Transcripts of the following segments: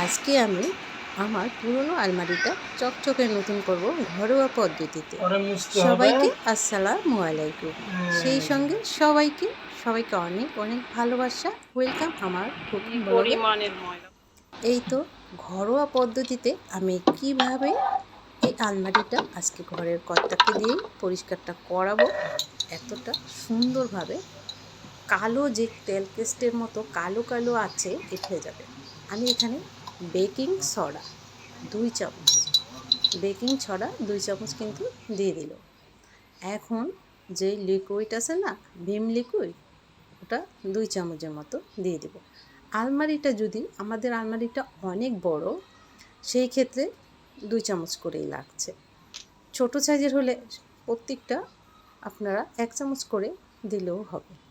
আজকে আমি আমার পুরনো আলমারিটা চকচকে নতুন করব ঘরোয়া পদ্ধতিতে। সবাইকে আসসালামু আলাইকুম। সেই সঙ্গে সবাইকে সবাইকে অনেক অনেক ভালোবাসা। ওয়েলকাম আমার এই তো ঘরোয়া পদ্ধতিতে আমি কীভাবে এই আলমারিটা আজকে ঘরের কর্তাকে দিয়েই পরিষ্কারটা করাবো এতটা সুন্দরভাবে কালো যে তেল পেস্টের মতো কালো কালো আছে উঠে যাবে। আমি এখানে বেকিং সোডা দুই চামচ। বেকিং সোডা দুই চামচ কিন্তু দিয়ে দিল। এখন যে লিকুইড আছে না, ভিম লিকুইড ওটা দুই চামচের মতো দিয়ে দেবো। আলমারিটা যদি, আমাদের আলমারিটা অনেক বড়, সেই ক্ষেত্রে দুই চামচ করেই লাগছে। ছোট সাইজের হলে প্রত্যেকটা আপনারা এক চামচ করে দিলেও হবে।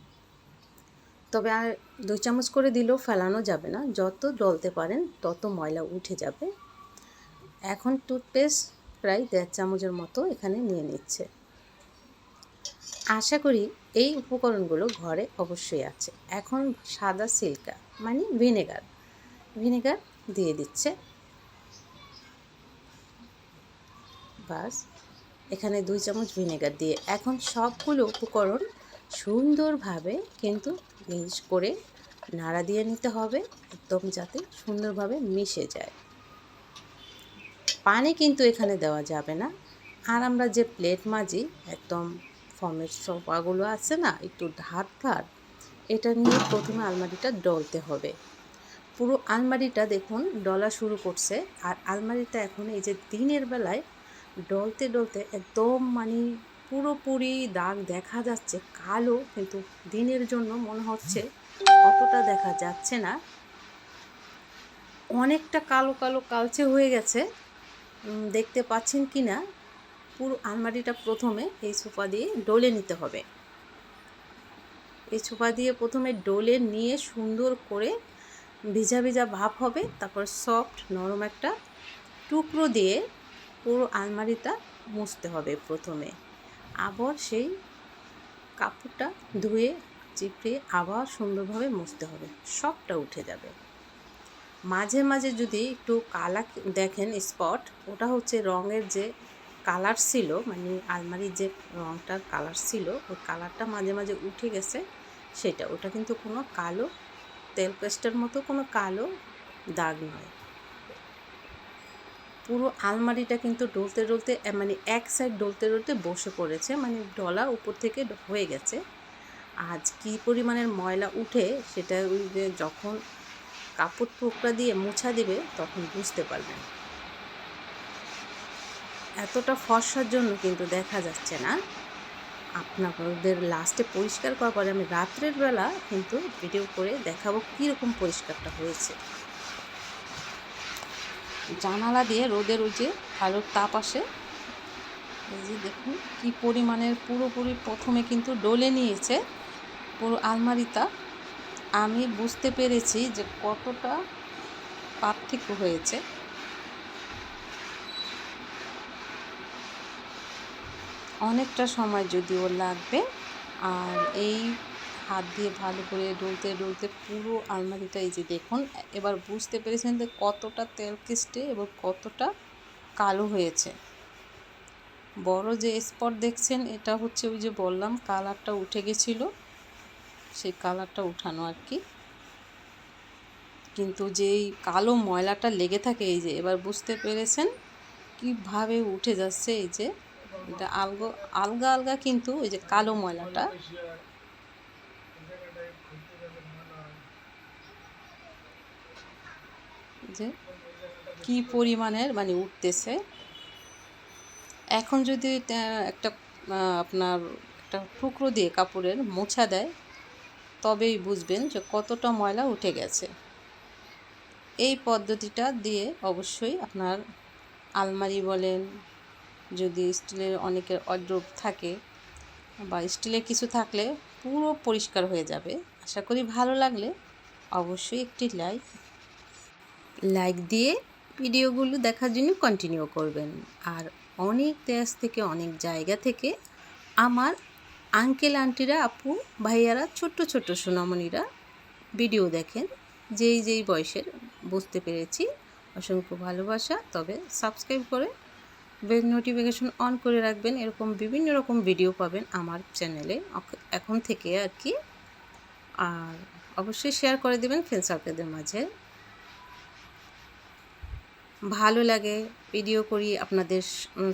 তবে আর দুই চামচ করে দিলেও ফেলানো যাবে না। যত ডলতে পারেন, তত ময়লা উঠে যাবে। এখন টুথপেস্ট প্রায় দেড় চামচের মতো এখানে নিয়ে নিচ্ছে। আশা করি এই উপকরণগুলো ঘরে অবশ্যই আছে। এখন সাদা সিল্কা মানে ভিনেগার। ভিনেগার দিয়ে দিচ্ছে। বাস, এখানে দুই চামচ ভিনেগার দিয়ে। এখন সবগুলো উপকরণ সুন্দরভাবে কিন্তু মিক্স করে নাড়া দিয়ে নিতে হবে, একদম যাতে সুন্দরভাবে মিশে যায়। পানি কিন্তু এখানে দেওয়া যাবে না। আর আমরা যে প্লেট মাজি, একদম ফর্মের সোফাগুলো আছে না, একটু ধার ধার, এটা নিয়ে প্রথমে আলমারিটা ডলতে হবে। পুরো আলমারিটা দেখুন ডলা শুরু করছে, আর আলমারিটা এখন এই যে দিনের বেলায় ডলতে ডলতে একদম মানে পুরোপুরি দাগ দেখা যাচ্ছে, কালো, কিন্তু দিনের জন্য মনে হচ্ছে অতটা দেখা যাচ্ছে না। অনেকটা কালো কালো, কালচে হয়ে গেছে। দেখতে পাচ্ছেন কি না? পুরো আলমারিটা প্রথমে এই সোফা দিয়ে ডলে নিতে হবে। এই সোফা দিয়ে প্রথমে ডলে নিয়ে সুন্দর করে ভিজা ভিজা ভাব হবে। তারপর সফট, নরম একটা টুকরো দিয়ে পুরো আলমারিটা মুছতে হবে প্রথমে। আবার সেই কাপড়টা ধুয়ে, চিপড়ে আবার সুন্দরভাবে মুছতে হবে। সবটা উঠে যাবে। মাঝে মাঝে যদি একটু কালা দেখেন স্পট ওটা হচ্ছে রঙের যে কালার ছিল মানে আলমারির যে রঙটার কালার ছিল, ওই কালারটা মাঝে মাঝে উঠে গেছে, সেটা। ওটা কিন্তু কোনো কালো তেল পেস্টের মতো কোনো কালো দাগ নয়। পুরো আলমারিটা কিন্তু ডলতে ডলতে মানে এক সাইড ডলতে ডলতে বসে পড়েছে মানে ডলা উপর থেকে হয়ে গেছে। আজ কি পরিমাণের ময়লা উঠে সেটা ওই যে যখন কাপড় টুকরা দিয়ে মোছা দিবে তখন বুঝতে পারবেন। এতটা ফর্সার জন্য কিন্তু দেখা যাচ্ছে না। আপনাদের লাস্টে পরিষ্কার করার পরে আমি রাত্রের বেলা কিন্তু ভিডিও করে দেখাবো কীরকম পরিষ্কারটা হয়েছে। জানালা দিয়ে রোদের ওই যে আলোর তাপ আসে। এই যে দেখুন কি পরিমাণের পুরোপুরি প্রথমে কিন্তু ডলে নিয়েছে পুরো আলমারিটা। আমি বুঝতে পেরেছি যে কতটা পার্থক্য হয়েছে। অনেকটা সময় যদিও লাগবে, আর এই হাত দিয়ে ভালো করে ডলতে ডলতে পুরো আলমারিটা এই যে দেখুন, এবার বুঝতে পেরেছেন যে কতটা তেল কিস্টে এবং কতটা কালো হয়েছে। বড় যে স্পট দেখছেন, এটা হচ্ছে ওই যে বললাম, কালারটা উঠে গেছিল, সেই কালারটা উঠানো আর কি। কিন্তু যেই কালো ময়লাটা লেগে থাকে এই যে, এবার বুঝতে পেরেছেন কীভাবে উঠে যাচ্ছে এই যে, এটা আলগো, আলগা আলগা কিন্তু ওই যে কালো ময়লাটা যে কি পরিমাণের মানে উঠতেছে। এখন যদি একটা আপনার একটা টুকরো দিয়ে কাপড়ের মোছা দেয়, তবেই বুঝবেন যে কতটা ময়লা উঠে গেছে। এই পদ্ধতিটা দিয়ে অবশ্যই আপনার আলমারি বলেন, যদি স্টিলের অনেকের অড্রপ থাকে বা স্টিলের কিছু থাকলে পুরো পরিষ্কার হয়ে যাবে। আশা করি ভালো লাগলে অবশ্যই একটি লাইক লাইক দিয়ে ভিডিওগুলো দেখার জন্য কন্টিনিউ করবেন। আর অনেক দেশ থেকে, অনেক জায়গা থেকে আমার আঙ্কেল আন্টিরা আপু, ভাইয়ারা, ছোট্ট ছোট্ট সোনামণিরা ভিডিও দেখেন। যেই যেই বয়সের, বুঝতে পেরেছি। অসংখ্য ভালোবাসা। তবে সাবস্ক্রাইব করে বেল নোটিফিকেশন অন করে রাখবেন। এরকম বিভিন্ন রকম ভিডিও পাবেন আমার চ্যানেলে এখন থেকে আর কি। আর অবশ্যই শেয়ার করে দেবেন ফ্রেন্ড সার্কেলদের মাঝে। ভালো লাগে ভিডিও করি আপনাদের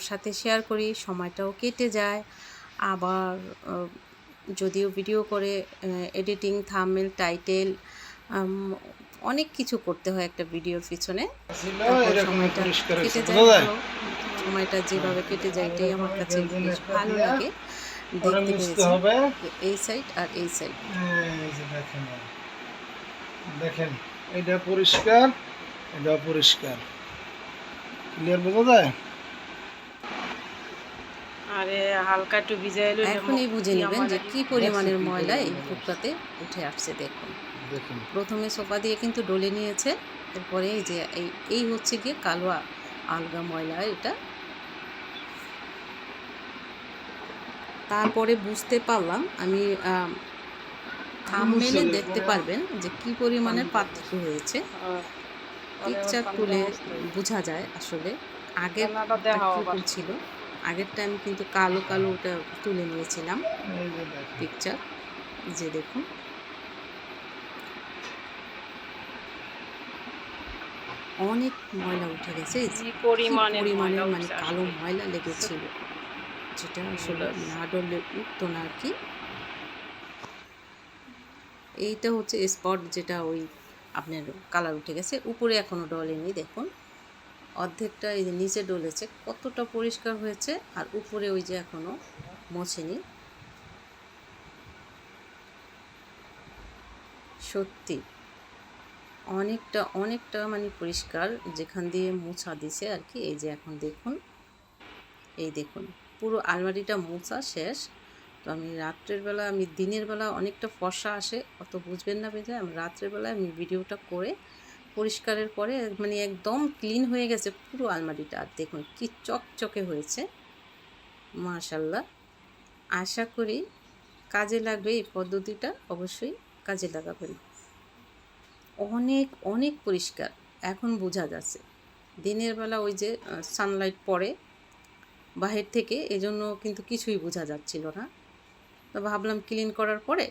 সাথে শেয়ার করি সময়টাও কেটে যায়। আবার যদিও ভিডিও করে এডিটিং থামেল টাইটেল অনেক কিছু করতে হয় একটা ভিডিওর পিছনে। সময়টা কেটে যায়। সময়টা যেভাবে কেটে যায় এটাই আমার কাছে বেশ ভালো লাগে। দেখতে পেরেছি এই সাইড আর এই সাইড দেখেন দেখেন এটা পরিষ্কার এটা পরিষ্কার। ক্লিয়ার বোঝা যায়? আরে হালকা একটু ভিজাইলো এখনই বুঝে নেবেন যে কি পরিমাণের ময়লা এই ফুটটাতে উঠে আসছে দেখুন। দেখুন। প্রথমে সোফা দিয়ে কিন্তু ডলে নিয়েছে এরপরে এই যে এই এই হচ্ছে গিয়ে কালো আ- আলগা ময়লা এটা। তারপরে বুঝতে পারলাম আমি থামমেলে দেখতে পারবেন যে কি পরিমাণের পার্থক্য হয়েছে। পিকচার তুলে বোঝা যায় আসলে। আগের কীরকম ছিল আগের টাইম কিন্তু কালো কালো ওটা তুলে নিয়েছিলাম। এই যে দেখেন পিকচার যে দেখুন। অনেক ময়লা উঠে গেছে পরিমাণের মানে কালো ময়লা লেগেছিল। যেটা আসলে না ডললে উঠতো না আর কি। এইটা হচ্ছে স্পট যেটা ওই আপনার কালার উঠে গেছে। উপরে এখনও ডলেনি দেখুন। অর্ধেকটা এই যে নিচে ডলেছে কতটা পরিষ্কার হয়েছে, আর উপরে ওই যে এখনও মোছেনি সত্যি, অনেকটা অনেকটা মানে পরিষ্কার যেখান দিয়ে মোছা দিছে আর কি, এই যে এখন দেখুন। এই দেখুন, পুরো আলমারিটা মোছা শেষ। তো আমি রাত্রের বেলা, আমি দিনের বেলা অনেকটা ফর্সা আসে, অত বুঝবেন না বেজে, আমি রাত্রের বেলা আমি ভিডিওটা করে পরিষ্কারের পরে মানে একদম ক্লিন হয়ে গেছে পুরো আলমারিটা। আর দেখুন কি চকচকে হয়েছে মাশাল্লাহ আশা করি কাজে লাগবে এই পদ্ধতিটা, অবশ্যই কাজে লাগাবেন। অনেক অনেক পরিষ্কার, এখন বোঝা যাচ্ছে। দিনের বেলা ওই যে সানলাইট পড়ে, বাহির থেকে, এজন্য কিন্তু কিছুই বোঝা যাচ্ছিল না। তো ভাবলাম ক্লিন করার পরে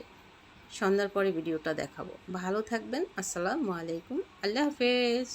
সন্ধ্যার পরে ভিডিওটা দেখাবো। ভালো থাকবেন, আসসালামু আলাইকুম, আল্লাহ হাফেজ।